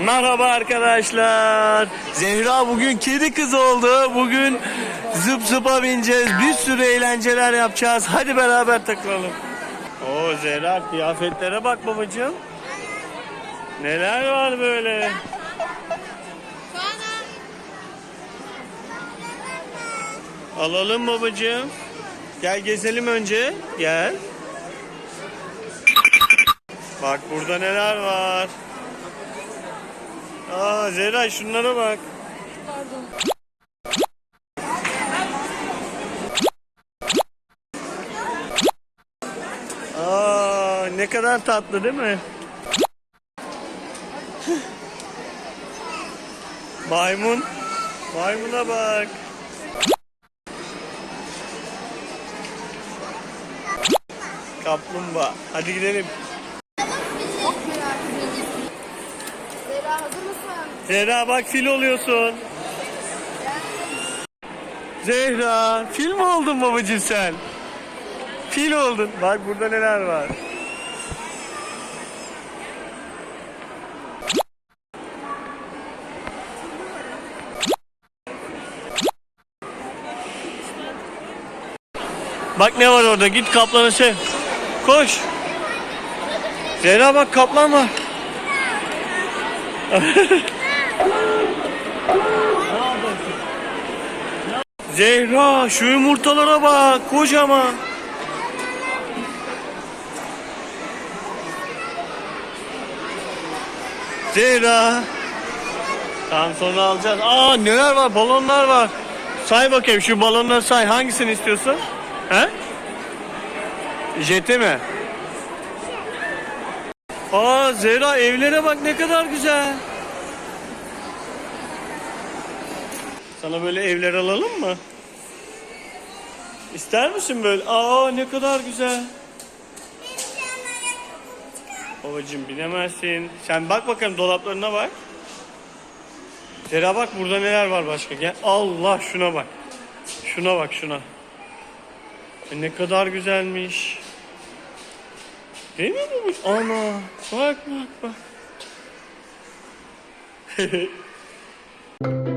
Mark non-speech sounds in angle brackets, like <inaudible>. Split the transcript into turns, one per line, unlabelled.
Merhaba arkadaşlar. Zehra bugün kedi kız oldu. Bugün zıp zıpa bineceğiz. Bir sürü eğlenceler yapacağız. Hadi beraber takılalım. Oo Zehra kıyafetlere bak babacığım. Neler var böyle? Alalım babacığım. Gel gezelim önce. Gel. Bak burada neler var. Aa Zehra şunlara bak. Aa ne kadar tatlı değil mi? Maymun. Maymuna bak. Kaplumbağa. Hadi gidelim. Zehra bak fil oluyorsun. Zehra fil mi oldun babacığım sen? Fil oldun. Bak burada neler var. Bak ne var orada git kaplanı sev. Koş. Zehra bak kaplan var. <laughs> Zehra şu yumurtalara bak kocaman. Zehra. Tamam sonra alacağız. Aa neler var balonlar var. Say bakayım şu balonları say hangisini istiyorsun? He? Jeti mi? Aa Zehra evlere bak ne kadar güzel. Sana böyle evler alalım mı? İster misin böyle? Aa ne kadar güzel. Babacım binemezsin. Sen bak bakalım dolaplarına bak. Zera bak burada neler var başka. Gel Allah şuna bak. Şuna bak şuna. E, Ne kadar güzelmiş. Değil mi bu? Ana bak bak bak. <laughs>